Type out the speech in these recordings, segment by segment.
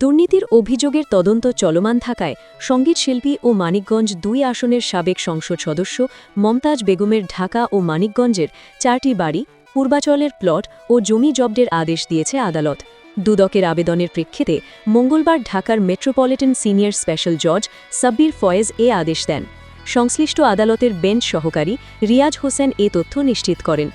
দুর্নীতির অভিযোগের তদন্ত চলমান থাকায় সংগীত শিল্পী ও মানিকগঞ্জ দুই আসনের সাবেক সংসদ সদস্য মমতাজ বেগমের ঢাকা ও মানিকগঞ্জের চারটি বাড়ি, পূর্বাচলের প্লট ও জমি জব্দের আদেশ দিয়েছে আদালত। দুদকের আবেদনের প্রেক্ষিতে মঙ্গলবার ঢাকার মেট্রোপলিটন সিনিয়র স্পেশাল জজ সাব্বির ফয়েজ এ আদেশ দেন। সংশ্লিষ্ট আদালতের বেঞ্চ সহকারী রিয়াজ হোসেন এ তথ্য নিশ্চিত করেন।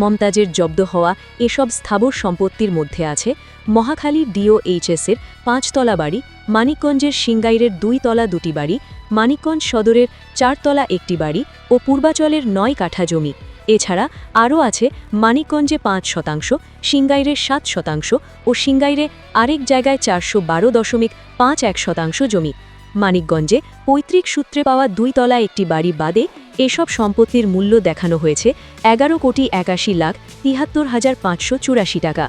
মমতাজের জব্দ হওয়া এসব স্থাবর সম্পত্তির মধ্যে আছে মহাখালী ডিওএইচএসের পাঁচতলা বাড়ি, মানিকগঞ্জের সিঙ্গাইরের দুই তলা দুটি বাড়ি, মানিকগঞ্জ সদরের চারতলা একটি বাড়ি ও পূর্বাচলের নয় কাঠা জমি। এছাড়া আরও আছে মানিকগঞ্জে পাঁচ শতাংশ সিঙ্গাইরের সাত শতাংশ ও সিঙ্গাইরে আরেক জায়গায় চারশো বারো দশমিক পাঁচ এক শতাংশ জমি। মানিকগঞ্জে পৈতৃক সূত্রে পাওয়া দুই তলা একটি বাড়ি বাদে এসব সম্পত্তির মূল্য দেখানো হয়েছে এগারো কোটি একাশি লাখ তিহাত্তর হাজার পাঁচশো চুরাশি টাকা।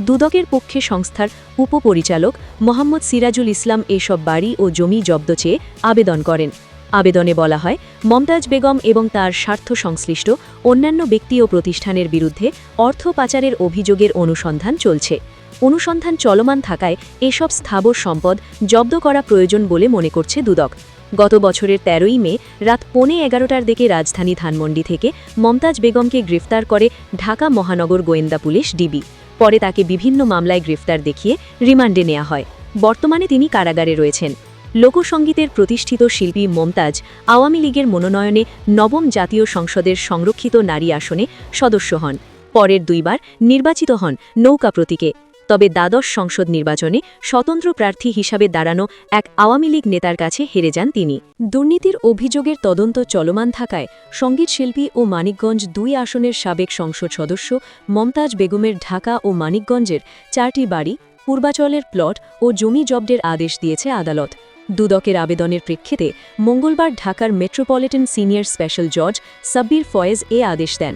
দুদকের পক্ষে সংস্থার উপপরিচালক মোহাম্মদ সিরাজুল ইসলাম এসব বাড়ি ও জমি জব্দ চেয়ে আবেদন করেন। আবেদনে বলা হয়, মমতাজ বেগম এবং তার স্বার্থ সংশ্লিষ্ট অন্যান্য ব্যক্তি ও প্রতিষ্ঠানের বিরুদ্ধে অর্থ পাচারের অভিযোগের অনুসন্ধান চলছে। অনুসন্ধান চলমান থাকায় এসব স্থাবর সম্পদ জব্দ করা প্রয়োজন বলে মনে করছে দুদক। গত বছরের তেরোই মে রাত পৌনে এগারোটার দিকে রাজধানী ধানমন্ডি থেকে মমতাজ বেগমকে গ্রেফতার করে ঢাকা মহানগর গোয়েন্দা পুলিশ ডিবি। পরে তাকে বিভিন্ন মামলায় গ্রেফতার দেখিয়ে রিমান্ডে নেওয়া হয়। বর্তমানে তিনি কারাগারে রয়েছেন। লোকসঙ্গীতের প্রতিষ্ঠিত শিল্পী মমতাজ আওয়ামী লীগের মনোনয়নে নবম জাতীয় সংসদের সংরক্ষিত নারী আসনে সদস্য হন। পরের দুইবার নির্বাচিত হন নৌকা প্রতীকে। তবে দ্বাদশ সংসদ নির্বাচনে স্বতন্ত্র প্রার্থী হিসাবে দাঁড়ানো এক আওয়ামী লীগ নেতার কাছে হেরে যান তিনি। দুর্নীতির অভিযোগের তদন্ত চলমান থাকায় সংগীত শিল্পী ও মানিকগঞ্জ দুই আসনের সাবেক সংসদ সদস্য মমতাজ বেগমের ঢাকা ও মানিকগঞ্জের চারটি বাড়ি, পূর্বাচলের প্লট ও জমি জব্দের আদেশ দিয়েছে আদালত। দুদকের আবেদনের প্রেক্ষিতে মঙ্গলবার ঢাকার মেট্রোপলিটন সিনিয়র স্পেশাল জজ সাব্বির ফয়েজ এ আদেশ দেন।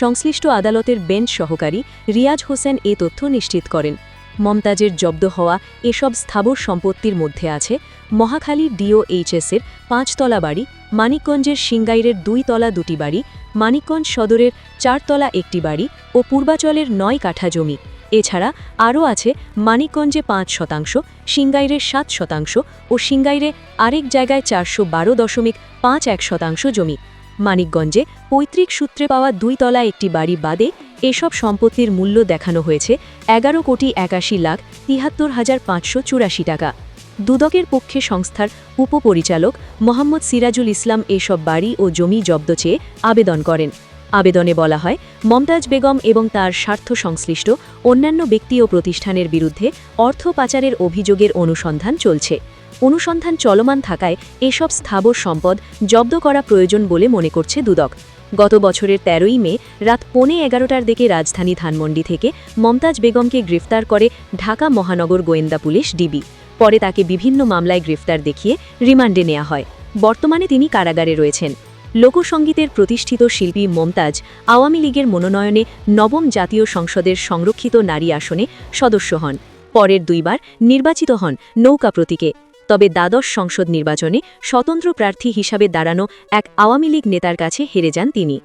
সংশ্লিষ্ট আদালতের বেঞ্চ সহকারী রিয়াজ হোসেন এ তথ্য নিশ্চিত করেন। মমতাজের জব্দ হওয়া এসব স্থাবর সম্পত্তির মধ্যে আছে মহাখালী ডিওএইচএসের পাঁচতলা বাড়ি, মানিকগঞ্জের সিঙ্গাইরের দুই তলা দুটি বাড়ি, মানিকগঞ্জ সদরের চারতলা একটি বাড়ি ও পূর্বাচলের নয় কাঠা জমি। এছাড়া আরও আছে মানিকগঞ্জে পাঁচ শতাংশ সিঙ্গাইরের সাত শতাংশ ও সিঙ্গাইরে আরেক জায়গায় চারশো বারো দশমিক পাঁচ এক শতাংশ জমি। মানিকগঞ্জে পৈতৃক সূত্রে পাওয়া দুই তলা একটি বাড়ি বাদে এসব সম্পত্তির মূল্য দেখানো হয়েছে এগারো কোটি একাশি লাখ তিহাত্তর হাজার পাঁচশো চুরাশি টাকা। দুদকের পক্ষে সংস্থার উপপরিচালক মোহাম্মদ সিরাজুল ইসলাম এসব বাড়ি ও জমি জব্দ চেয়ে আবেদন করেন। আবেদনে বলা হয়, মমতাজ বেগম এবং তার স্বার্থ সংশ্লিষ্ট অন্যান্য ব্যক্তি ও প্রতিষ্ঠানের বিরুদ্ধে অর্থ পাচারের অভিযোগের অনুসন্ধান চলছে। অনুসন্ধান চলমান থাকায় এসব স্থাবর সম্পদ জব্দ করা প্রয়োজন বলে মনে করছে দুদক। গত বছরের তেরোই মে রাত পৌনে এগারোটার দিকে রাজধানী ধানমন্ডি থেকে মমতাজ বেগমকে গ্রেফতার করে ঢাকা মহানগর গোয়েন্দা পুলিশ ডিবি। পরে তাকে বিভিন্ন মামলায় গ্রেফতার দেখিয়ে রিমান্ডে নেওয়া হয়। বর্তমানে তিনি কারাগারে রয়েছেন। লোকসঙ্গীতের প্রতিষ্ঠিত শিল্পী মমতাজ আওয়ামী লীগের মনোনয়নে নবম জাতীয় সংসদের সংরক্ষিত নারী আসনে সদস্য হন। পরের দুইবার নির্বাচিত হন নৌকা প্রতীকে। তবে দ্বাদশ সংসদ নির্বাচনে স্বতন্ত্র প্রার্থী হিসাবে দাঁড়ানো এক আওয়ামী লীগ নেতার কাছে হেরে যান তিনি।